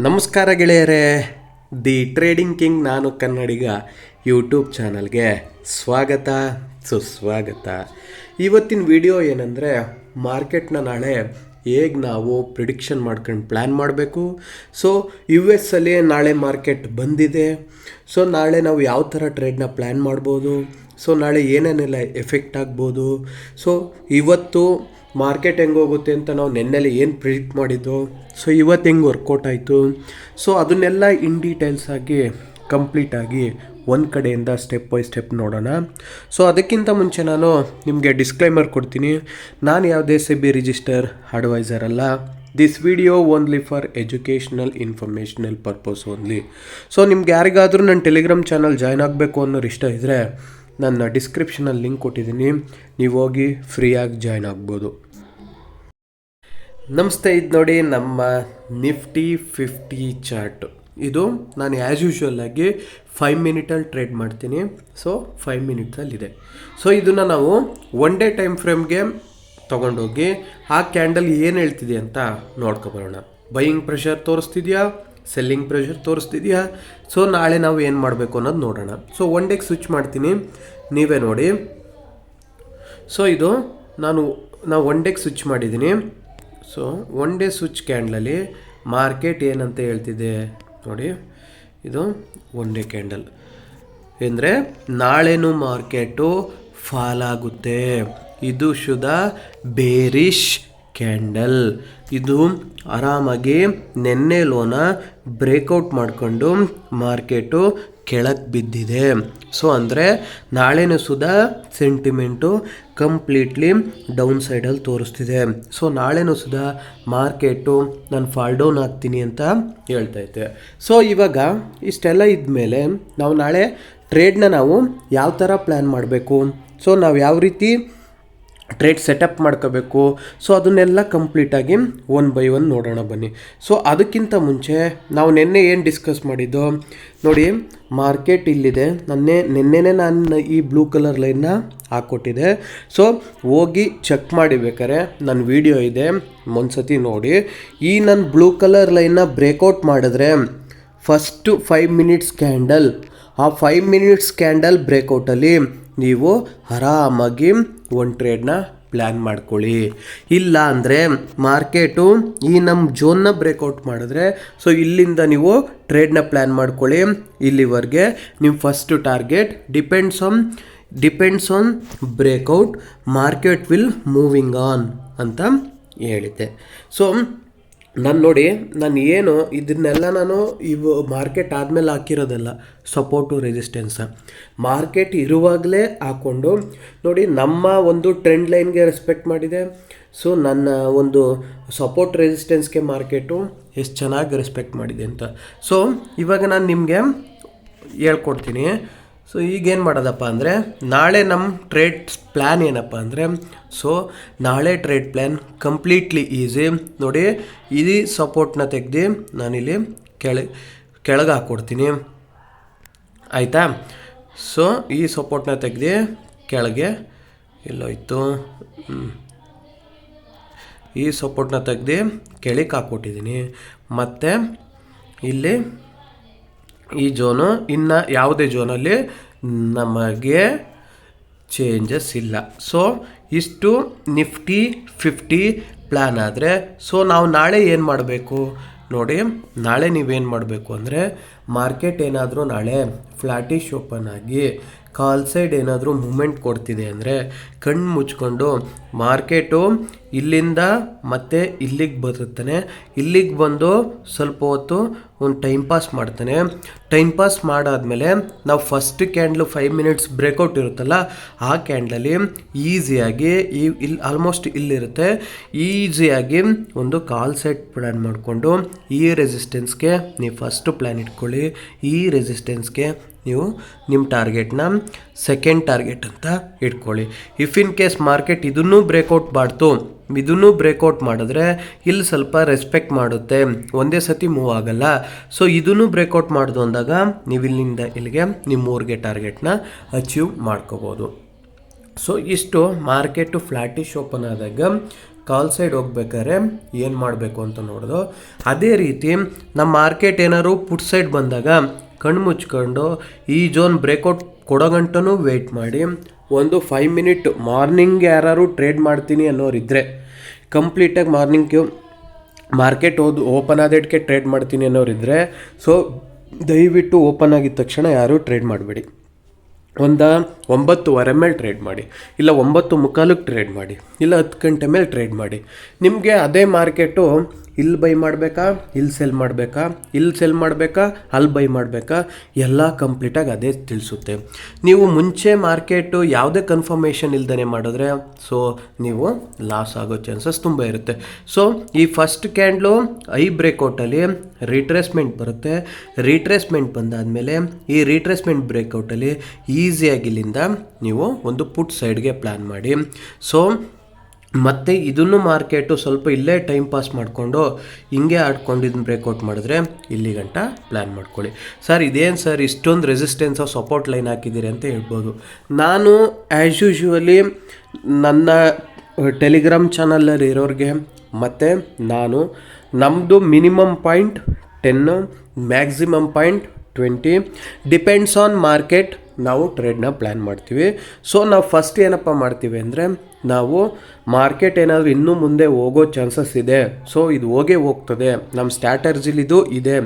ನಮಸ್ಕಾರ ಗೆಳೆಯರೇ. The trading king ನಾನು ಕನ್ನಡಿಗ ಯೂಟ್ಯೂಬ್ ಚಾನಲ್ಗೆ ಸ್ವಾಗತ, ಸುಸ್ವಾಗತ. ಇವತ್ತಿನ ವಿಡಿಯೋ ಏನಂದರೆ, ಮಾರ್ಕೆಟ್ನ ನಾಳೆ ಹೇಗೆ ನಾವು ಪ್ರಿಡಿಕ್ಷನ್ ಮಾಡ್ಕೊಂಡು ಪ್ಲ್ಯಾನ್ ಮಾಡಬೇಕು. ಸೊ ಯು ಎಸ್ ಅಲ್ಲಿ ನಾಳೆ ಮಾರ್ಕೆಟ್ ಬಂದಿದೆ. ಸೊ ನಾಳೆ ನಾವು ಯಾವ ಥರ ಟ್ರೇಡ್ನ ಪ್ಲ್ಯಾನ್ ಮಾಡ್ಬೋದು. ಸೊ ನಾಳೆ ಏನೇನೆಲ್ಲ ಎಫೆಕ್ಟ್ ಆಗ್ಬೋದು. ಸೊ ಇವತ್ತು ಮಾರ್ಕೆಟ್ ಹೆಂಗೆ ಹೋಗುತ್ತೆ ಅಂತ ನಾವು ನೆನ್ನೆಲೆ ಏನು ಪ್ರಿಡಿಕ್ಟ್ ಮಾಡಿದ್ದು? ಸೊ ಇವತ್ತು ಹೆಂಗೆ ವರ್ಕೌಟ್ ಆಯಿತು? ಸೊ ಅದನ್ನೆಲ್ಲ ಇನ್ ಡೀಟೇಲ್ಸ್ ಆಗಿ ಕಂಪ್ಲೀಟಾಗಿ ಒಂದು ಕಡೆಯಿಂದ ಸ್ಟೆಪ್ ಬೈ ಸ್ಟೆಪ್ ನೋಡೋಣ. ಸೊ ಅದಕ್ಕಿಂತ ಮುಂಚೆ ನಾನು ನಿಮಗೆ ಡಿಸ್ಕ್ಲೈಮರ್ ಕೊಡ್ತೀನಿ. ನಾನು ಯಾವುದೇ ಸಿ ಬಿ ರಿಜಿಸ್ಟರ್ ಅಡ್ವೈಸರ್ ಅಲ್ಲ. This video only for educational informational purpose only so ನಿಮ್ಗೆ ಯಾರಿಗಾದರೂ ನನ್ನ ಟೆಲಿಗ್ರಾಮ್ ಚಾನಲ್ ಜಾಯ್ನ್ ಆಗಬೇಕು ಅನ್ನೋರು ಇಷ್ಟ ಇದ್ದರೆ ನನ್ನ ಡಿಸ್ಕ್ರಿಪ್ಷನಲ್ಲಿ ಲಿಂಕ್ ಕೊಟ್ಟಿದ್ದೀನಿ. ನೀವು ಹೋಗಿ ಫ್ರೀಯಾಗಿ ಜಾಯ್ನ್ ಆಗ್ಬೋದು. ನಮಸ್ತೆ, ಇದು ನೋಡಿ ನಮ್ಮ ನಿಫ್ಟಿ ಫಿಫ್ಟಿ ಚಾರ್ಟ್. ಇದು ನಾನು ಆ್ಯಸ್ ಯೂಶ್ವಲ್ ಆಗಿ ಫೈವ್ ಮಿನಿಟಲ್ಲಿ ಟ್ರೇಡ್ ಮಾಡ್ತೀನಿ. ಸೊ ಫೈವ್ ಮಿನಿಟ್ಸಲ್ಲಿದೆ ಸೊ ಇದನ್ನು ನಾವು ಒನ್ ಡೇ ಟೈಮ್ ಫ್ರೇಮ್ಗೆ ತೊಗೊಂಡೋಗಿ ಆ ಕ್ಯಾಂಡಲ್ ಏನು ಹೇಳ್ತಿದೆ ಅಂತ ನೋಡ್ಕೊಬರೋಣ ಬೈಯಿಂಗ್ ಪ್ರೆಷರ್ ತೋರಿಸ್ತಿದ್ಯಾ? ಸೆಲ್ಲಿಂಗ್ ಪ್ರೆಷರ್ ತೋರಿಸ್ತಿದ್ಯಾ? ಸೊ ನಾಳೆ ನಾವು ಏನು ಮಾಡಬೇಕು ಅನ್ನೋದು ನೋಡೋಣ. ಸೊ ಒನ್ ಡೇಗೆ ಸ್ವಿಚ್ ಮಾಡ್ತೀನಿ. ನೀವೇ ನೋಡಿ. ಸೊ ಇದು ನಾನು, ನಾವು ಒನ್ ಡೇಗೆ ಸ್ವಿಚ್ ಮಾಡಿದ್ದೀನಿ. ಸೊ ಒನ್ ಡೇ ಸ್ವಿಚ್ ಕ್ಯಾಂಡ್ಲಲ್ಲಿ ಮಾರ್ಕೆಟ್ ಏನಂತ ಹೇಳ್ತಿದೆ ನೋಡಿ. ಇದು ಒನ್ ಡೇ ಕ್ಯಾಂಡಲ್ ಅಂದರೆ ನಾಳೆನು ಮಾರ್ಕೆಟು ಫಾಲ್ ಆಗುತ್ತೆ. ಇದು ಶುದ್ಧ ಬೇರಿಶ್ ಕ್ಯಾಂಡಲ್ ಇದು ಆರಾಮಾಗಿ ನೆನ್ನೆ ಲೋನ ಬ್ರೇಕೌಟ್ ಮಾಡಿಕೊಂಡು ಮಾರ್ಕೆಟು ಕೆಳಗೆ ಬಿದ್ದಿದೆ. ಸೊ ಅಂದರೆ ನಾಳೆನೂ ಸುಧಾ ಸೆಂಟಿಮೆಂಟು ಕಂಪ್ಲೀಟ್ಲಿ ಡೌನ್ ಸೈಡಲ್ಲಿ ತೋರಿಸ್ತಿದೆ. ಸೊ ನಾಳೆನೂ ಸುಧಾ ಮಾರ್ಕೆಟು ನಾನು ಫಾಲ್ ಡೌನ್ ಆಗ್ತೀನಿ ಅಂತ ಹೇಳ್ತೈತೆ ಸೊ ಇವಾಗ ಇಷ್ಟೆಲ್ಲ ಇದ್ಮೇಲೆ ನಾವು ನಾಳೆ ಟ್ರೇಡ್ನ ನಾವು ಯಾವ ಥರ ಪ್ಲ್ಯಾನ್ ಮಾಡಬೇಕು? ಸೊ ನಾವು ಯಾವ ರೀತಿ ಟ್ರೇಡ್ ಸೆಟಪ್ ಮಾಡ್ಕೋಬೇಕು. ಸೊ ಅದನ್ನೆಲ್ಲ ಕಂಪ್ಲೀಟಾಗಿ ಒನ್ ಬೈ ಒನ್ ನೋಡೋಣ ಬನ್ನಿ. ಸೊ ಅದಕ್ಕಿಂತ ಮುಂಚೆ ನಾವು ನಿನ್ನೆ ಏನು ಡಿಸ್ಕಸ್ ಮಾಡಿದ್ದು? ನೋಡಿ ಮಾರ್ಕೆಟ್ ಇಲ್ಲಿದೆ. ನನ್ನೆ, ನಿನ್ನೆನೇ ನಾನು ಈ ಬ್ಲೂ ಕಲರ್ ಲೈನ್ನ ಹಾಕ್ಕೊಟ್ಟಿದೆ ಸೊ ಹೋಗಿ ಚೆಕ್ ಮಾಡಿ ಬೇಕಾರೆ ನನ್ನ ವಿಡಿಯೋ ಇದೆ. ಒಂದ್ಸತಿ ನೋಡಿ. ಈ ನನ್ನ ಬ್ಲೂ ಕಲರ್ ಲೈನ್ನ ಬ್ರೇಕೌಟ್ ಮಾಡಿದ್ರೆ ಫಸ್ಟು ಫೈವ್ ಮಿನಿಟ್ಸ್ ಕ್ಯಾಂಡಲ್ ಆ ಫೈವ್ ಮಿನಿಟ್ಸ್ ಕ್ಯಾಂಡಲ್ ಬ್ರೇಕೌಟಲ್ಲಿ ನೀವು ಆರಾಮಾಗಿ ಒಂದು ಟ್ರೇಡ್ನ ಪ್ಲ್ಯಾನ್ ಮಾಡ್ಕೊಳ್ಳಿ. ಇಲ್ಲ ಅಂದರೆ ಮಾರ್ಕೆಟು ಈ ನಮ್ಮ ಜೋನ್ನ ಬ್ರೇಕೌಟ್ ಮಾಡಿದ್ರೆ ಸೊ ಇಲ್ಲಿಂದ ನೀವು ಟ್ರೇಡ್ನ ಪ್ಲ್ಯಾನ್ ಮಾಡ್ಕೊಳ್ಳಿ. ಇಲ್ಲಿವರೆಗೆ ನಿಮ್ಮ first target depends on depends on breakout market will moving on ಅಂತ ಹೇಳಿದ್ದೆ. ಸೊ ನಾನು ನೋಡಿ, ನಾನು ಏನು ಇದನ್ನೆಲ್ಲ ನಾನು ಇವು ಮಾರ್ಕೆಟ್ ಆದಮೇಲೆ ಹಾಕಿರೋದಲ್ಲ ಸಪೋರ್ಟು ರೆಸಿಸ್ಟೆನ್ಸ ಮಾರ್ಕೆಟ್ ಇರುವಾಗಲೇ ಹಾಕ್ಕೊಂಡು ನೋಡಿ ನಮ್ಮ ಒಂದು ಟ್ರೆಂಡ್ ಲೈನ್ಗೆ ರೆಸ್ಪೆಕ್ಟ್ ಮಾಡಿದೆ. ಸೊ ನನ್ನ ಒಂದು ಸಪೋರ್ಟ್ ರೆಸಿಸ್ಟೆನ್ಸ್ಗೆ ಮಾರ್ಕೆಟು ಎಷ್ಟು ಚೆನ್ನಾಗಿ ರೆಸ್ಪೆಕ್ಟ್ ಮಾಡಿದೆ ಅಂತ. ಸೊ ಇವಾಗ ನಾನು ನಿಮಗೆ ಹೇಳ್ಕೊಡ್ತೀನಿ. ಸೊ ಈಗೇನು ಮಾಡೋದಪ್ಪ ಅಂದರೆ, ನಾಳೆ ನಮ್ಮ ಟ್ರೇಡ್ ಪ್ಲ್ಯಾನ್ ಏನಪ್ಪ ಅಂದರೆ ಸೊ ನಾಳೆ ಟ್ರೇಡ್ ಪ್ಲ್ಯಾನ್ ಕಂಪ್ಲೀಟ್ಲಿ ಈಸಿ ನೋಡಿ ಈ ಸಪೋರ್ಟ್ನ ತೆಗ್ದು ನಾನಿಲ್ಲಿ ಕೆಳ, ಕೆಳಗೆ ಹಾಕ್ಕೊಡ್ತೀನಿ. ಆಯಿತಾ? ಸೊ ಈ ಸಪೋರ್ಟ್ನ ತೆಗ್ದು ಕೆಳಗೆ, ಎಲ್ಲೋಯ್ತು. ಈ ಸಪೋರ್ಟ್ನ ತೆಗ್ದು ಕೆಳಗೆ ಹಾಕ್ಕೊಟ್ಟಿದ್ದೀನಿ ಮತ್ತು, ಇಲ್ಲಿ ಈ ಜೋನು ಇನ್ನು ಯಾವುದೇ ಜೋನಲ್ಲಿ ನಮಗೆ ಚೇಂಜಸ್ ಇಲ್ಲ. ಸೊ ಇಷ್ಟು ನಿಫ್ಟಿ, ಫಿಫ್ಟಿ ಪ್ಲ್ಯಾನ್ ಆದರೆ ಸೊ ನಾವು ನಾಳೆ ಏನು ಮಾಡಬೇಕು? ನೋಡಿ, ನಾಳೆ ನೀವೇನು ಮಾಡಬೇಕು ಅಂದರೆ ಮಾರ್ಕೆಟ್ ಏನಾದರೂ ನಾಳೆ ಫ್ಲಾಟಿಶ್ ಓಪನ್ ಆಗಿ ಕಾಲ್ ಸೈಡ್ ಏನಾದರೂ ಮೂಮೆಂಟ್ ಕೊಡ್ತಿದೆ ಅಂದರೆ ಕಣ್ಣು ಮುಚ್ಕೊಂಡು ಮಾರ್ಕೆಟು ಇಲ್ಲಿಂದ ಮತ್ತೆ ಇಲ್ಲಿಗೆ ಬರುತ್ತಾನೆ. ಇಲ್ಲಿಗೆ ಬಂದು ಸ್ವಲ್ಪ ಹೊತ್ತು ಒಂದು ಟೈಮ್ ಪಾಸ್ ಮಾಡ್ತಾನೆ. ಟೈಮ್ ಪಾಸ್ ಮಾಡಾದಮೇಲೆ ನಾವು first candle five minutes breakout ಇರುತ್ತಲ್ಲ, ಆ ಕ್ಯಾಂಡಲಲ್ಲಿ ಈಸಿಯಾಗಿ ಈ ಇಲ್ಲಿ ಆಲ್ಮೋಸ್ಟ್ ಇಲ್ಲಿರುತ್ತೆ. ಈಸಿಯಾಗಿ ಒಂದು ಕಾಲ್ ಸೆಟ್ ಪ್ಲ್ಯಾನ್ ಮಾಡಿಕೊಂಡು ಈ ರೆಸಿಸ್ಟೆನ್ಸ್ಗೆ ನೀವು ಫಸ್ಟು ಪ್ಲ್ಯಾನ್ ಇಟ್ಕೊಳ್ಳಿ. ಈ ರೆಸಿಸ್ಟೆನ್ಸ್ಗೆ ನೀವು ನಿಮ್ಮ ಟಾರ್ಗೆಟ್ನ ಸೆಕೆಂಡ್ ಟಾರ್ಗೆಟ್ ಅಂತ ಇಟ್ಕೊಳ್ಳಿ. ಇಫ್ ಇನ್ ಕೇಸ್ ಮಾರ್ಕೆಟ್ ಇದನ್ನೂ ಬ್ರೇಕೌಟ್ ಮಾಡ್ತು, ಇದನ್ನೂ ಬ್ರೇಕೌಟ್ ಮಾಡಿದ್ರೆ ಇಲ್ಲಿ ಸ್ವಲ್ಪ ರೆಸ್ಪೆಕ್ಟ್ ಮಾಡುತ್ತೆ, ಒಂದೇ ಸತಿ ಮೂವ್ ಆಗಲ್ಲ. ಸೊ ಇದನ್ನು ಬ್ರೇಕೌಟ್ ಮಾಡೋದು ಅಂದಾಗ ನೀವು ಇಲ್ಲಿಂದ ಇಲ್ಲಿಗೆ ನಿಮ್ಮ ಮೂರಿಗೆ ಟಾರ್ಗೆಟ್ನ ಅಚೀವ್ ಮಾಡ್ಕೋಬೋದು. ಸೊ ಇಷ್ಟು ಮಾರ್ಕೆಟು ಫ್ಲಾಟಿಶ್ ಓಪನ್ ಆದಾಗ ಕಾಲ್ ಸೈಡ್ ಹೋಗ್ಬೇಕಾದ್ರೆ ಏನು ಮಾಡಬೇಕು ಅಂತ ನೋಡೋದು. ಅದೇ ರೀತಿ ನಮ್ಮ ಮಾರ್ಕೆಟ್ ಏನಾದ್ರು ಪುಟ್ ಸೈಡ್ ಬಂದಾಗ ಕಣ್ಣು ಮುಚ್ಕೊಂಡು ಈ ಜೋನ್ ಬ್ರೇಕೌಟ್ ಕೊಡೋ ಗಂಟನೂ ವೆಯ್ಟ್ ಮಾಡಿ. ಒಂದು ಫೈವ್ ಮಿನಿಟ್ ಮಾರ್ನಿಂಗ್ ಯಾರು ಟ್ರೇಡ್ ಮಾಡ್ತೀನಿ ಅನ್ನೋರಿದ್ದರೆ ಕಂಪ್ಲೀಟಾಗಿ ಮಾರ್ನಿಂಗ್ ಮಾರ್ಕೆಟ್ ಓದು ಓಪನ್ ಆದಕ್ಕೆ ಟ್ರೇಡ್ ಮಾಡ್ತೀನಿ ಅನ್ನೋರಿದ್ದರೆ ಸೊ ದಯವಿಟ್ಟು ಓಪನ್ ಆಗಿದ ತಕ್ಷಣ ಯಾರೂ ಟ್ರೇಡ್ ಮಾಡಬೇಡಿ. ಒಂದು ಒಂಬತ್ತುವರೆ ಮೇಲೆ ಟ್ರೇಡ್ ಮಾಡಿ, ಇಲ್ಲ ಒಂಬತ್ತು ಮುಕ್ಕಾಲಕ್ಕೆ ಟ್ರೇಡ್ ಮಾಡಿ, ಇಲ್ಲ ಹತ್ತು ಗಂಟೆ ಮೇಲೆ ಟ್ರೇಡ್ ಮಾಡಿ. ನಿಮಗೆ ಅದೇ ಮಾರ್ಕೆಟು ಇಲ್ಲಿ ಬೈ ಮಾಡಬೇಕಾ, ಇಲ್ಲಿ ಸೆಲ್ ಮಾಡಬೇಕಾ, ಇಲ್ಲಿ ಸೆಲ್ ಮಾಡಬೇಕಾ, ಅಲ್ಲಿ ಬೈ ಮಾಡಬೇಕಾ, ಎಲ್ಲ ಕಂಪ್ಲೀಟಾಗಿ ಅದೇ ತಿಳಿಸುತ್ತೆ. ನೀವು ಮುಂಚೆ ಮಾರ್ಕೆಟು ಯಾವುದೇ ಕನ್ಫರ್ಮೇಷನ್ ಇಲ್ದೇ ಮಾಡಿದ್ರೆ ಸೊ ನೀವು ಲಾಸ್ ಆಗೋ ಚಾನ್ಸಸ್ ತುಂಬ ಇರುತ್ತೆ. ಸೊ ಈ ಫಸ್ಟ್ ಕ್ಯಾಂಡ್ಲು ಐ ಬ್ರೇಕೌಟಲ್ಲಿ ರಿಟ್ರೆಸ್ಮೆಂಟ್ ಬರುತ್ತೆ. ರೀಟ್ರೇಸ್ಮೆಂಟ್ ಬಂದಾದಮೇಲೆ ಈ ರಿಟ್ರೆಸ್ಮೆಂಟ್ ಬ್ರೇಕೌಟಲ್ಲಿ ಈಸಿಯಾಗಿ ಇಲ್ಲಿಂದ ನೀವು ಒಂದು ಪುಟ್ ಸೈಡ್ಗೆ ಪ್ಲ್ಯಾನ್ ಮಾಡಿ. ಸೊ ಮತ್ತು ಇದನ್ನು ಮಾರ್ಕೆಟು ಸ್ವಲ್ಪ ಇಲ್ಲೇ ಟೈಮ್ ಪಾಸ್ ಮಾಡಿಕೊಂಡು ಹಿಂಗೆ ಆಡ್ಕೊಂಡು ಇದನ್ನ ಬ್ರೇಕೌಟ್ ಮಾಡಿದ್ರೆ ಇಲ್ಲಿ ಗಂಟ ಪ್ಲ್ಯಾನ್ ಮಾಡ್ಕೊಳ್ಳಿ. ಸರ್ ಇದೇನು ಸರ್ ಇಷ್ಟೊಂದು ರೆಸಿಸ್ಟೆನ್ಸ್ ಆಫ್ ಸಪೋರ್ಟ್ ಲೈನ್ ಹಾಕಿದ್ದೀರಿ ಅಂತ ಹೇಳ್ಬೋದು. ನಾನು ಆ್ಯಸ್ ಯೂಶ್ವಲಿ ನನ್ನ ಟೆಲಿಗ್ರಾಮ್ ಚಾನಲಲ್ಲಿ ಇರೋರಿಗೆ ಮತ್ತು ನಾನು ನಮ್ಮದು minimum point ten maximum point twenty depends on market ನಾವು ಟ್ರೇಡ್ನ ಪ್ಲ್ಯಾನ್ ಮಾಡ್ತೀವಿ. ಸೊ ನಾವು ಫಸ್ಟ್ ಏನಪ್ಪ ಮಾಡ್ತೀವಿ ಅಂದರೆ ನಾವು ಮಾರ್ಕೆಟ್ ಏನಾದರೂ ಇನ್ನೂ ಮುಂದೆ ಹೋಗೋ ಚಾನ್ಸಸ್ ಇದೆ. ಸೊ ಇದು ಹೋಗೇ ಹೋಗ್ತದೆ. ನಮ್ಮ ಸ್ಟ್ಯಾಟರ್ಜಿಲಿದು ಇದೆ.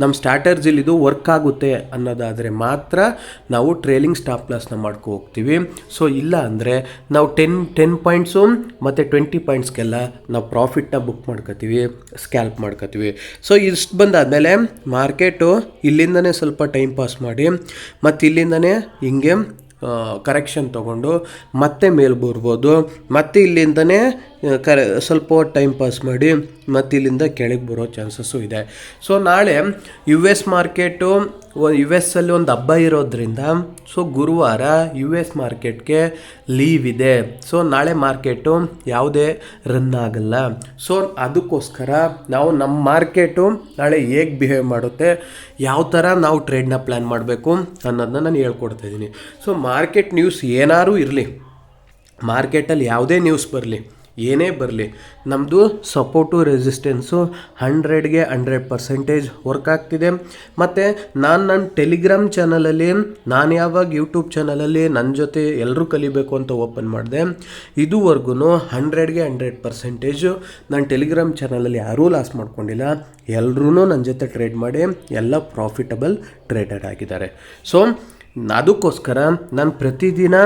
ನಮ್ಮ ಸ್ಟ್ಯಾಟರ್ಜಿಲಿದು ವರ್ಕ್ ಆಗುತ್ತೆ ಅನ್ನೋದಾದರೆ ಮಾತ್ರ ನಾವು ಟ್ರೇಲಿಂಗ್ ಸ್ಟಾಪ್ ಲಾಸ್ನ ಮಾಡ್ಕೊ ಹೋಗ್ತೀವಿ. ಸೊ ಇಲ್ಲ ಅಂದರೆ ನಾವು ಟೆನ್ ಟೆನ್ ಪಾಯಿಂಟ್ಸು ಮತ್ತು ಟ್ವೆಂಟಿ ಪಾಯಿಂಟ್ಸ್ಗೆಲ್ಲ ನಾವು ಪ್ರಾಫಿಟ್ನ ಬುಕ್ ಮಾಡ್ಕೋತೀವಿ, ಸ್ಕ್ಯಾಲ್ಪ್ ಮಾಡ್ಕೋತೀವಿ. ಸೊ ಇಷ್ಟು ಬಂದಾದಮೇಲೆ ಮಾರ್ಕೆಟು ಇಲ್ಲಿಂದನೇ ಸ್ವಲ್ಪ ಟೈಮ್ ಪಾಸ್ ಮಾಡಿ ಮತ್ತು ಇಲ್ಲಿಂದನೇ ಹಿಂಗೆ ಕರೆಕ್ಷನ್ ತೊಗೊಂಡು ಮತ್ತೆ ಮೇಲೆ ಬರ್ಬೋದು. ಮತ್ತೆ ಇಲ್ಲಿಂದನೇ ಕರೆ ಸ್ವಲ್ಪ ಟೈಮ್ ಪಾಸ್ ಮಾಡಿ ಮತ್ತೆ ಇಲ್ಲಿಂದ ಕೆಳಗೆ ಬರೋ ಚಾನ್ಸಸ್ಸು ಇದೆ. ಸೊ ನಾಳೆ ಯು ಎಸ್ ಮಾರ್ಕೆಟು ಯು ಎಸ್ಸಲ್ಲಿ ಒಂದು ಹಬ್ಬ ಇರೋದ್ರಿಂದ ಸೊ ಗುರುವಾರ ಯು ಎಸ್ ಮಾರ್ಕೆಟ್ಗೆ ಲೀವ್ ಇದೆ. ಸೊ ನಾಳೆ ಮಾರ್ಕೆಟು ಯಾವುದೇ ರನ್ ಆಗಲ್ಲ. ಸೊ ಅದಕ್ಕೋಸ್ಕರ ನಾವು ನಮ್ಮ ಮಾರ್ಕೆಟು ನಾಳೆ ಹೇಗೆ ಬಿಹೇವ್ ಮಾಡುತ್ತೆ, ಯಾವ ಥರ ನಾವು ಟ್ರೇಡ್ನ ಪ್ಲ್ಯಾನ್ ಮಾಡಬೇಕು ಅನ್ನೋದನ್ನ ನಾನು ಹೇಳ್ಕೊಡ್ತಾ ಇದ್ದೀನಿ. ಸೊ ಮಾರ್ಕೆಟ್ ನ್ಯೂಸ್ ಏನಾದರೂ ಇರಲಿ ಮಾರ್ಕೆಟಲ್ಲಿ ಯಾವುದೇ ನ್ಯೂಸ್ ಬರಲಿ ಏನೇ ಬರಲಿ ನಮ್ಮದು ಸಪೋರ್ಟು ರೆಸಿಸ್ಟೆನ್ಸು ಹಂಡ್ರೆಡ್ಗೆ ಹಂಡ್ರೆಡ್ ಪರ್ಸೆಂಟೇಜ್ ವರ್ಕ್ ಆಗ್ತಿದೆ. ಮತ್ತು ನಾನು ನನ್ನ ಟೆಲಿಗ್ರಾಮ್ ಚಾನಲಲ್ಲಿ ನಾನು ಯಾವಾಗ ಯೂಟ್ಯೂಬ್ ಚಾನಲಲ್ಲಿ ನನ್ನ ಜೊತೆ ಎಲ್ಲರೂ ಕಲಿಬೇಕು ಅಂತ ಓಪನ್ ಮಾಡಿದೆ ಇದುವರೆಗೂ ಹಂಡ್ರೆಡ್ಗೆ ಹಂಡ್ರೆಡ್ ಪರ್ಸೆಂಟೇಜು ನಾನು ಟೆಲಿಗ್ರಾಮ್ ಚಾನಲಲ್ಲಿ ಯಾರೂ ಲಾಸ್ ಮಾಡ್ಕೊಂಡಿಲ್ಲ. ಎಲ್ಲರೂ ನನ್ನ ಜೊತೆ ಟ್ರೇಡ್ ಮಾಡಿ, ಎಲ್ಲ ಪ್ರಾಫಿಟಬಲ್ ಟ್ರೇಡರ್ ಆಗಿದ್ದಾರೆ. ಸೊ ಅದಕ್ಕೋಸ್ಕರ ನಾನು ಪ್ರತಿದಿನ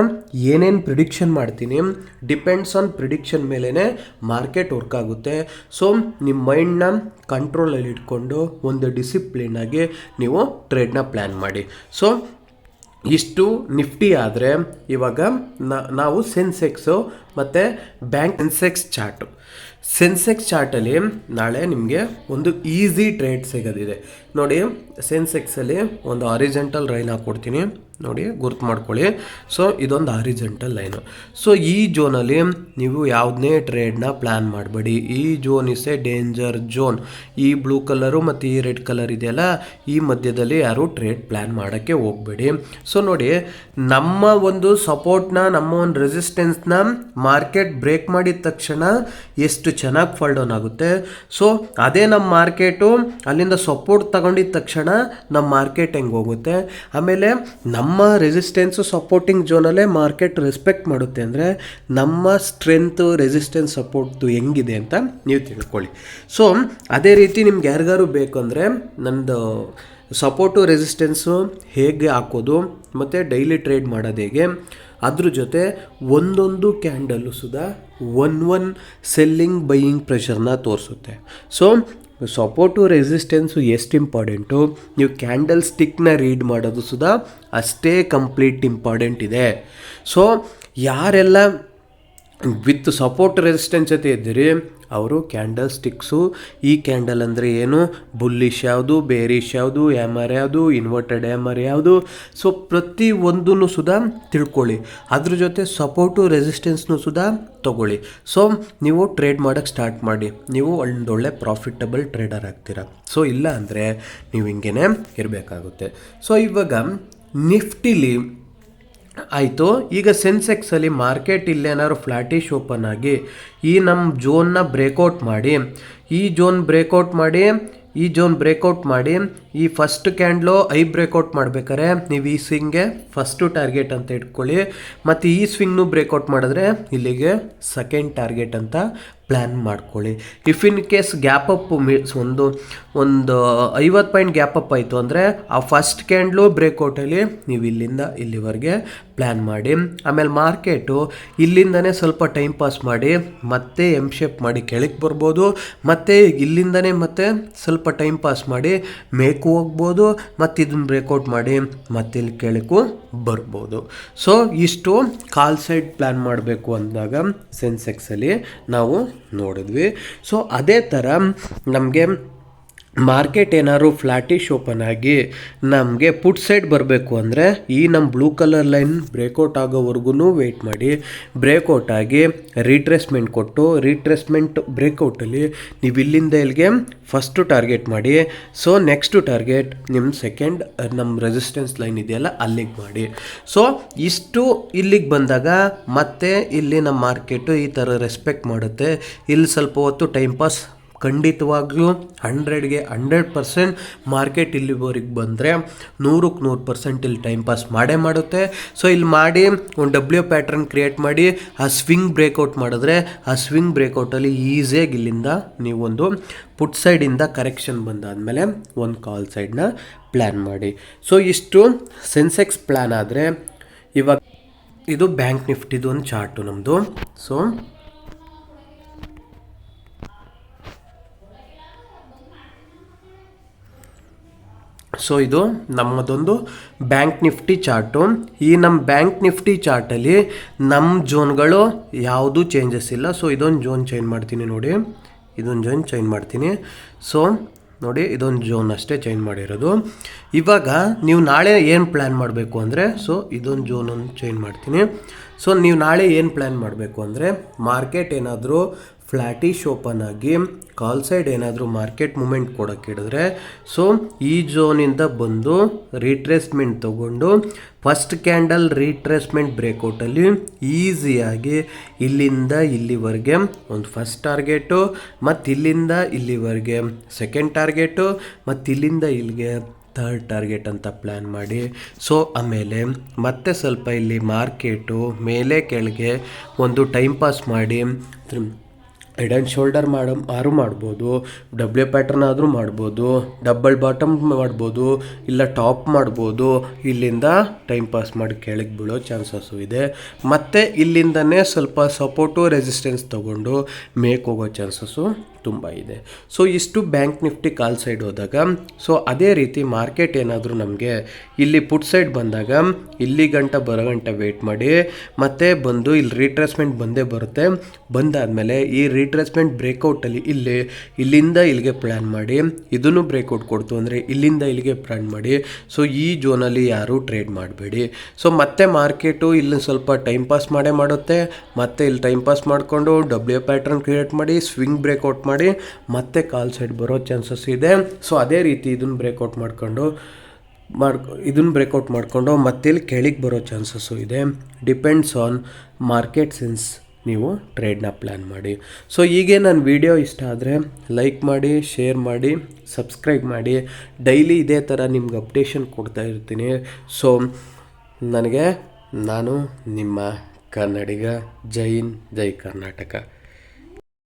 ಏನೇನು ಪ್ರಿಡಿಕ್ಷನ್ ಮಾಡ್ತೀನಿ ಡಿಪೆಂಡ್ಸ್ ಆನ್ ಪ್ರಿಡಿಕ್ಷನ್ ಮೇಲೇ ಮಾರ್ಕೆಟ್ ವರ್ಕ್ ಆಗುತ್ತೆ. ಸೊ ನಿಮ್ಮ ಮೈಂಡ್ನ ಕಂಟ್ರೋಲಲ್ಲಿ ಇಟ್ಕೊಂಡು ಒಂದು ಡಿಸಿಪ್ಲಿನಾಗಿ ನೀವು ಟ್ರೇಡ್ನ ಪ್ಲ್ಯಾನ್ ಮಾಡಿ. ಸೊ ಇಷ್ಟು ನಿಫ್ಟಿ ಆದರೆ ಇವಾಗ ನಾವು ಸೆನ್ಸೆಕ್ಸು ಮತ್ತು ಬ್ಯಾಂಕ್ ಸೆನ್ಸೆಕ್ಸ್ ಚಾರ್ಟು ಸೆನ್ಸೆಕ್ಸ್ ಚಾರ್ಟಲ್ಲಿ ನಾಳೆ ನಿಮಗೆ ಒಂದು ಈಸಿ ಟ್ರೇಡ್ ಸಿಗೋದಿದೆ. ನೋಡಿ ಸೆನ್ಸೆಕ್ಸಲ್ಲಿ ಒಂದು ಆರಿಜೆಂಟಲ್ ರೈನ್ ಹಾಕ್ಕೊಡ್ತೀನಿ ನೋಡಿ, ಗುರ್ತು ಮಾಡ್ಕೊಳ್ಳಿ. ಸೊ ಇದೊಂದು ಆರಿಜೆಂಟಲ್ ಲೈನು ಸೊ ಈ ಜೋನಲ್ಲಿ ನೀವು ಯಾವುದನ್ನೇ ಟ್ರೇಡ್ನ ಪ್ಲ್ಯಾನ್ ಮಾಡಬೇಡಿ. ಈ zone is a danger zone ಈ ಬ್ಲೂ ಕಲರು ಮತ್ತು ಈ ರೆಡ್ ಕಲರ್ ಇದೆಯಲ್ಲ ಈ ಮಧ್ಯದಲ್ಲಿ ಯಾರು ಟ್ರೇಡ್ ಪ್ಲ್ಯಾನ್ ಮಾಡೋಕ್ಕೆ ಹೋಗಬೇಡಿ. ಸೊ ನೋಡಿ, ನಮ್ಮ ಒಂದು ಸಪೋರ್ಟ್ನ ನಮ್ಮ ಒಂದು ರೆಸಿಸ್ಟೆನ್ಸ್ನ ಮಾರ್ಕೆಟ್ ಬ್ರೇಕ್ ಮಾಡಿದ ತಕ್ಷಣ ಎಷ್ಟು ಚೆನ್ನಾಗಿ ಫಾಲ್ ಡೌನ್ ಆಗುತ್ತೆ. ಸೊ ಅದೇ ನಮ್ಮ ಮಾರ್ಕೆಟು ಅಲ್ಲಿಂದ ಸಪೋರ್ಟ್ ತಗೊಂಡಿದ ತಕ್ಷಣ ನಮ್ಮ ಮಾರ್ಕೆಟ್ ಹೆಂಗೆ ಹೋಗುತ್ತೆ? ಆಮೇಲೆ ನಮ್ಮ ರೆಸಿಸ್ಟೆನ್ಸು ಸಪೋರ್ಟಿಂಗ್ ಜೋನಲ್ಲೇ ಮಾರ್ಕೆಟ್ ರೆಸ್ಪೆಕ್ಟ್ ಮಾಡುತ್ತೆ ಅಂದರೆ ನಮ್ಮ ಸ್ಟ್ರೆಂತು ರೆಸಿಸ್ಟೆನ್ಸ್ ಸಪೋರ್ಟ್ದು ಹೆಂಗಿದೆ ಅಂತ ನೀವು ತಿಳ್ಕೊಳ್ಳಿ. ಸೊ ಅದೇ ರೀತಿ ನಿಮ್ಗೆ ಯಾರಿಗಾರು ಬೇಕು ಅಂದರೆ ನಂದು ಸಪೋರ್ಟು ರೆಸಿಸ್ಟೆನ್ಸು ಹೇಗೆ ಹಾಕೋದು, ಮತ್ತು ಡೈಲಿ ಟ್ರೇಡ್ ಮಾಡೋದು ಹೇಗೆ? ಅದ್ರ ಜೊತೆ ಒಂದೊಂದು ಕ್ಯಾಂಡಲ್ಲು ಸುದಾ ಒನ್ ಒನ್ ಸೆಲ್ಲಿಂಗ್ ಬೈಯಿಂಗ್ ಪ್ರೆಷರ್ನ ತೋರಿಸುತ್ತೆ. ಸೊ ಸಪೋರ್ಟು ರೆಸಿಸ್ಟೆನ್ಸು ಎಷ್ಟು ಇಂಪಾರ್ಟೆಂಟು? ನೀವು ಕ್ಯಾಂಡಲ್ ಸ್ಟಿಕ್ನ ರೀಡ್ ಮಾಡೋದು ಸುದಾ ಅಷ್ಟೇ ಕಂಪ್ಲೀಟ್ ಇಂಪಾರ್ಟೆಂಟ್ ಇದೆ. ಸೊ, ಯಾರೆಲ್ಲ ವಿತ್ ಸಪೋರ್ಟ್ ರೆಸಿಸ್ಟೆನ್ಸ್ ಜೊತೆ ಇದ್ದೀರಿ ಅವರು ಕ್ಯಾಂಡಲ್ ಸ್ಟಿಕ್ಸು. ಈ ಕ್ಯಾಂಡಲ್ ಅಂದರೆ ಏನು? ಬುಲ್ಲಿಶ್ ಯಾವುದು, ಬೇರಿಶ್ ಯಾವುದು ಆರ್ ಯಾವುದು, ಇನ್ವರ್ಟೆಡ್ ಆರ್ ಯಾವುದು? ಸೊ, ಪ್ರತಿ ಒಂದೂ ಸುಧಾ ತಿಳ್ಕೊಳ್ಳಿ. ಅದ್ರ ಜೊತೆ ಸಪೋರ್ಟು, ರೆಸಿಸ್ಟೆನ್ಸ್ನು ಸುಧಾ ತಗೊಳ್ಳಿ. ಸೊ, ನೀವು ಟ್ರೇಡ್ ಮಾಡೋಕ್ಕೆ ಸ್ಟಾರ್ಟ್ ಮಾಡಿ. ನೀವು ಒಂದೊಳ್ಳೆ ಪ್ರಾಫಿಟಬಲ್ ಟ್ರೇಡರ್ ಆಗ್ತೀರಾ. ಸೊ, ಇಲ್ಲ ಅಂದರೆ ನೀವು ಹಿಂಗೇ ಇರಬೇಕಾಗುತ್ತೆ. ಸೊ, ಇವಾಗ ನಿಫ್ಟಿಲಿ ಆಯಿತು, ಈಗ ಸೆನ್ಸೆಕ್ಸಲ್ಲಿ ಮಾರ್ಕೆಟ್ ಇಲ್ಲೇನಾದ್ರು ಫ್ಲಾಟಿಶ್ ಓಪನ್ ಆಗಿ ಈ ನಮ್ಮ ಜೋನ್ನ ಬ್ರೇಕೌಟ್ ಮಾಡಿ, ಈ ಜೋನ್ ಬ್ರೇಕೌಟ್ ಮಾಡಿ, ಈ ಜೋನ್ ಬ್ರೇಕೌಟ್ ಮಾಡಿ, ಈ ಫಸ್ಟ್ ಕ್ಯಾಂಡ್ಲು ಐ ಬ್ರೇಕೌಟ್ ಮಾಡ್ಬೇಕಾರೆ ನೀವು ಈ ಸ್ವಿಂಗ್ಗೆ ಫಸ್ಟು ಟಾರ್ಗೆಟ್ ಅಂತ ಇಟ್ಕೊಳ್ಳಿ. ಮತ್ತು ಈ ಸ್ವಿಂಗ್ನು ಬ್ರೇಕೌಟ್ ಮಾಡಿದ್ರೆ ಇಲ್ಲಿಗೆ ಸೆಕೆಂಡ್ ಟಾರ್ಗೆಟ್ ಅಂತ ಪ್ಲ್ಯಾನ್ ಮಾಡ್ಕೊಳ್ಳಿ. If in case gap up means ಒಂದು ಒಂದು ಐವತ್ತು ಪಾಯಿಂಟ್ ಗ್ಯಾಪ್ ಅಪ್ ಆಯಿತು ಅಂದರೆ ಆ ಫಸ್ಟ್ ಕ್ಯಾಂಡ್ಲು ಬ್ರೇಕೌಟಲ್ಲಿ ನೀವು ಇಲ್ಲಿಂದ ಇಲ್ಲಿವರೆಗೆ ಪ್ಲ್ಯಾನ್ ಮಾಡಿ. ಆಮೇಲೆ ಮಾರ್ಕೆಟು ಇಲ್ಲಿಂದನೇ ಸ್ವಲ್ಪ ಟೈಮ್ ಪಾಸ್ ಮಾಡಿ, ಮತ್ತೆ ಎಂ ಶೇಪ್ ಮಾಡಿ ಕೆಳಗೆ ಬರ್ಬೋದು, ಮತ್ತು ಇಲ್ಲಿಂದನೇ ಮತ್ತೆ ಸ್ವಲ್ಪ ಟೈಮ್ ಪಾಸ್ ಮಾಡಿ ಮೇಕು ಹೋಗ್ಬೋದು, ಮತ್ತು ಇದನ್ನ ಬ್ರೇಕೌಟ್ ಮಾಡಿ ಮತ್ತೆ ಇಲ್ಲಿ ಕೆಳಕು ಬರ್ಬೋದು. ಸೊ ಇಷ್ಟು ಕಾಲ್ ಸೈಡ್ ಪ್ಲ್ಯಾನ್ ಮಾಡಬೇಕು ಅಂದಾಗ ಸೆನ್ಸೆಕ್ಸಲ್ಲಿ ನಾವು ನೋಡಿದ್ವಿ. ಸೊ ಅದೇ ಥರ ನಮಗೆ ಮಾರ್ಕೆಟ್ ಏನಾದ್ರು ಫ್ಲಾಟಿಶ್ ಓಪನ್ ಆಗಿ ನಮಗೆ ಪುಟ್ ಸೈಡ್ ಬರಬೇಕು ಅಂದರೆ ಈ ನಮ್ಮ ಬ್ಲೂ ಕಲರ್ ಲೈನ್ ಬ್ರೇಕೌಟ್ ಆಗೋವರೆಗೂ ವೆಯ್ಟ್ ಮಾಡಿ. ಬ್ರೇಕೌಟ್ ಆಗಿ ರೀಟ್ರೇಸ್ಮೆಂಟ್ ಕೊಟ್ಟು, ರೀಟ್ರೇಸ್ಮೆಂಟ್ ಬ್ರೇಕೌಟಲ್ಲಿ ನೀವು ಇಲ್ಲಿಂದ ಇಲ್ಲಿಗೆ ಫಸ್ಟು ಟಾರ್ಗೆಟ್ ಮಾಡಿ. ಸೊ ನೆಕ್ಸ್ಟು ಟಾರ್ಗೆಟ್ ನಿಮ್ಮ ಸೆಕೆಂಡ್ ನಮ್ಮ ರೆಸಿಸ್ಟೆನ್ಸ್ ಲೈನ್ ಇದೆಯಲ್ಲ ಅಲ್ಲಿಗೆ ಮಾಡಿ. ಸೊ ಇಷ್ಟು ಇಲ್ಲಿಗೆ ಬಂದಾಗ ಮತ್ತೆ ಇಲ್ಲಿ ನಮ್ಮ ಮಾರ್ಕೆಟು ಈ ಥರ ರೆಸ್ಪೆಕ್ಟ್ ಮಾಡುತ್ತೆ. ಇಲ್ಲಿ ಸ್ವಲ್ಪ ಹೊತ್ತು ಟೈಮ್ ಪಾಸ್ ಖಂಡಿತವಾಗ್ಲೂ ಹಂಡ್ರೆಡ್ಗೆ ಹಂಡ್ರೆಡ್ ಪರ್ಸೆಂಟ್ ಮಾರ್ಕೆಟ್ ಇಲ್ಲಿವರೆಗೆ ಬಂದರೆ ನೂರಕ್ಕೆ ನೂರು ಪರ್ಸೆಂಟ್ ಇಲ್ಲಿ ಟೈಮ್ ಪಾಸ್ ಮಾಡೇ ಮಾಡುತ್ತೆ. ಸೊ ಇಲ್ಲಿ ಮಾಡಿ ಒಂದು ಡಬ್ಲ್ಯೂ ಪ್ಯಾಟ್ರನ್ ಕ್ರಿಯೇಟ್ ಮಾಡಿ, ಆ ಸ್ವಿಂಗ್ ಬ್ರೇಕೌಟ್ ಮಾಡಿದ್ರೆ ಆ ಸ್ವಿಂಗ್ ಬ್ರೇಕೌಟಲ್ಲಿ ಈಸಿಯಾಗಿ ಇಲ್ಲಿಂದ ನೀವೊಂದು ಪುಟ್ ಸೈಡಿಂದ ಕರೆಕ್ಷನ್ ಬಂದಾದಮೇಲೆ ಒಂದು ಕಾಲ್ ಸೈಡ್ನ ಪ್ಲ್ಯಾನ್ ಮಾಡಿ. ಸೊ ಇಷ್ಟು ಸೆನ್ಸೆಕ್ಸ್ ಪ್ಲ್ಯಾನ್ ಆದರೆ ಇವಾಗ ಇದು ಬ್ಯಾಂಕ್ ನಿಫ್ಟಿದು ಒಂದು ಚಾರ್ಟು ನಮ್ಮದು ಸೊ ಸೊ ಇದು ನಮ್ಮದೊಂದು ಬ್ಯಾಂಕ್ ನಿಫ್ಟಿ ಚಾರ್ಟು ಈ ನಮ್ಮ ಬ್ಯಾಂಕ್ ನಿಫ್ಟಿ ಚಾರ್ಟಲ್ಲಿ ನಮ್ಮ ಜೋನ್ಗಳು ಯಾವುದೂ ಚೇಂಜಸ್ ಇಲ್ಲ. ಸೊ ಇದೊಂದು ಜೋನ್ ಚೇಂಜ್ ಮಾಡ್ತೀನಿ ನೋಡಿ. ಇದೊಂದು ಜೋನ್ ಚೇಂಜ್ ಮಾಡ್ತೀನಿ. ಸೊ ನೋಡಿ, ಇದೊಂದು ಜೋನ್ ಅಷ್ಟೇ ಚೇಂಜ್ ಮಾಡಿರೋದು. ಇವಾಗ ನೀವು ನಾಳೆ ಏನು ಪ್ಲ್ಯಾನ್ ಮಾಡಬೇಕು ಅಂದರೆ ಸೊ ಇದೊಂದು ಝೋನ್ ಒಂದು ಚೇಂಜ್ ಮಾಡ್ತೀನಿ. ಸೊ ನೀವು ನಾಳೆ ಏನು ಪ್ಲ್ಯಾನ್ ಮಾಡಬೇಕು ಅಂದರೆ ಮಾರ್ಕೆಟ್ ಏನಾದರೂ ಫ್ಲ್ಯಾಟಿಶ್ ಓಪನ್ ಆಗಿ ಕಾಲ್ ಸೈಡ್ ಏನಾದರೂ ಮಾರ್ಕೆಟ್ ಮೂಮೆಂಟ್ ಕೊಡೋಕೆ ಹಿಡಿದ್ರೆ, ಸೊ ಈ ಝೋನಿಂದ ಬಂದು ರೀಟ್ರೇಸ್ಮೆಂಟ್ ತಗೊಂಡು ಫಸ್ಟ್ ಕ್ಯಾಂಡಲ್ ರೀಟ್ರೇಸ್ಮೆಂಟ್ ಬ್ರೇಕೌಟಲ್ಲಿ ಈಸಿಯಾಗಿ ಇಲ್ಲಿಂದ ಇಲ್ಲಿವರೆಗೆ ಒಂದು ಫಸ್ಟ್ ಟಾರ್ಗೆಟು, ಮತ್ತು ಇಲ್ಲಿಂದ ಇಲ್ಲಿವರೆಗೆ ಸೆಕೆಂಡ್ ಟಾರ್ಗೆಟು, ಮತ್ತು ಇಲ್ಲಿಂದ ಇಲ್ಲಿಗೆ ಥರ್ಡ್ ಟಾರ್ಗೆಟ್ ಅಂತ ಪ್ಲ್ಯಾನ್ ಮಾಡಿ. ಸೊ ಆಮೇಲೆ ಮತ್ತೆ ಸ್ವಲ್ಪ ಇಲ್ಲಿ ಮಾರ್ಕೆಟು ಮೇಲೆ ಕೆಳಗೆ ಒಂದು ಟೈಮ್ ಪಾಸ್ ಮಾಡಿ ಹೆಡ್ ಆ್ಯಂಡ್ ಶೋಲ್ಡರ್ ಮಾಡೋ ಆರು ಮಾಡ್ಬೋದು ಡಬ್ಲ್ಯೂ ಪ್ಯಾಟ್ರನ್ ಆದರೂ ಮಾಡ್ಬೋದು ಡಬಲ್ ಬಾಟಮ್ ಮಾಡ್ಬೋದು, ಇಲ್ಲ ಟಾಪ್ ಮಾಡ್ಬೋದು, ಇಲ್ಲಿಂದ ಟೈಮ್ ಪಾಸ್ ಮಾಡಿ ಕೆಳಗೆ ಬೀಳೋ ಚಾನ್ಸಸ್ಸು ಇದೆ. ಮತ್ತು ಇಲ್ಲಿಂದನೇ ಸ್ವಲ್ಪ ಸಪೋರ್ಟು ರೆಸಿಸ್ಟೆನ್ಸ್ ತೊಗೊಂಡು ಮೇಕ್ ಹೋಗೋ ಚಾನ್ಸಸ್ಸು ತುಂಬ ಇದೆ. ಸೊ ಇಷ್ಟು ಬ್ಯಾಂಕ್ ನಿಫ್ಟಿ ಕಾಲ್ ಸೈಡ್ ಹೋದಾಗ ಸೊ ಅದೇ ರೀತಿ ಮಾರ್ಕೆಟ್ ಏನಾದರೂ ನಮಗೆ ಇಲ್ಲಿ ಪುಟ್ ಸೈಡ್ ಬಂದಾಗ, ಇಲ್ಲಿ ಗಂಟ ಬರೋ ಗಂಟ ವೆಯ್ಟ್ ಮಾಡಿ, ಮತ್ತೆ ಬಂದು ಇಲ್ಲಿ ರೀಟ್ರೇಸ್ಮೆಂಟ್ ಬಂದೇ ಬರುತ್ತೆ. ಬಂದಾದಮೇಲೆ ಈ ರೀಟ್ರೇಸ್ಮೆಂಟ್ ಬ್ರೇಕೌಟಲ್ಲಿ ಇಲ್ಲಿ, ಇಲ್ಲಿಂದ ಇಲ್ಲಿಗೆ ಪ್ಲ್ಯಾನ್ ಮಾಡಿ, ಇದನ್ನು ಬ್ರೇಕೌಟ್ ಕೊಡ್ತು ಅಂದರೆ ಇಲ್ಲಿಂದ ಇಲ್ಲಿಗೆ ಪ್ಲ್ಯಾನ್ ಮಾಡಿ ಸೊ ಈ ಜೋನಲ್ಲಿ ಯಾರೂ ಟ್ರೇಡ್ ಮಾಡಬೇಡಿ. ಸೊ ಮತ್ತೆ ಮಾರ್ಕೆಟು ಇಲ್ಲಿ ಸ್ವಲ್ಪ ಟೈಮ್ ಪಾಸ್ ಮಾಡೇ ಮಾಡುತ್ತೆ. ಮತ್ತೆ ಇಲ್ಲಿ ಟೈಮ್ ಪಾಸ್ ಮಾಡಿಕೊಂಡು ಡಬ್ಲ್ಯೂ ಪ್ಯಾಟ್ರನ್ ಕ್ರಿಯೇಟ್ ಮಾಡಿ ಸ್ವಿಂಗ್ ಬ್ರೇಕೌಟ್ ಮಾಡಿ ಮತ್ತೆ ಕಾಲ್ ಸೈಡ್ ಬರೋ ಚಾನ್ಸಸ್ ಇದೆ. ಸೊ ಅದೇ ರೀತಿ ಇದನ್ನು ಬ್ರೇಕೌಟ್ ಮಾಡ್ಕೊಂಡು ಮಾಡ್ಕೊ ಇದನ್ನು ಬ್ರೇಕೌಟ್ ಮಾಡಿಕೊಂಡು ಮತ್ತೆ ಇಲ್ಲಿ ಕೆಳಗೆ ಬರೋ ಚಾನ್ಸಸ್ಸು ಇದೆ. ಡಿಪೆಂಡ್ಸ್ ಆನ್ ಮಾರ್ಕೆಟ್ ಸಿನ್ಸ್ ನೀವು ಟ್ರೇಡ್ನ ಪ್ಲ್ಯಾನ್ ಮಾಡಿ. ಸೊ ಹೀಗೆ ನನ್ನ ವಿಡಿಯೋ ಇಷ್ಟ ಆದರೆ ಲೈಕ್ ಮಾಡಿ ಶೇರ್ ಮಾಡಿ ಸಬ್ಸ್ಕ್ರೈಬ್ ಮಾಡಿ. ಡೈಲಿ ಇದೇ ಥರ ನಿಮ್ಗೆ ಅಪ್ಡೇಷನ್ ಕೊಡ್ತಾ ಇರ್ತೀನಿ. ಸೊ ನನಗೆ, ನಾನು ನಿಮ್ಮ ಕನ್ನಡಿಗ. ಜೈನ್ ಜೈ ಕರ್ನಾಟಕ.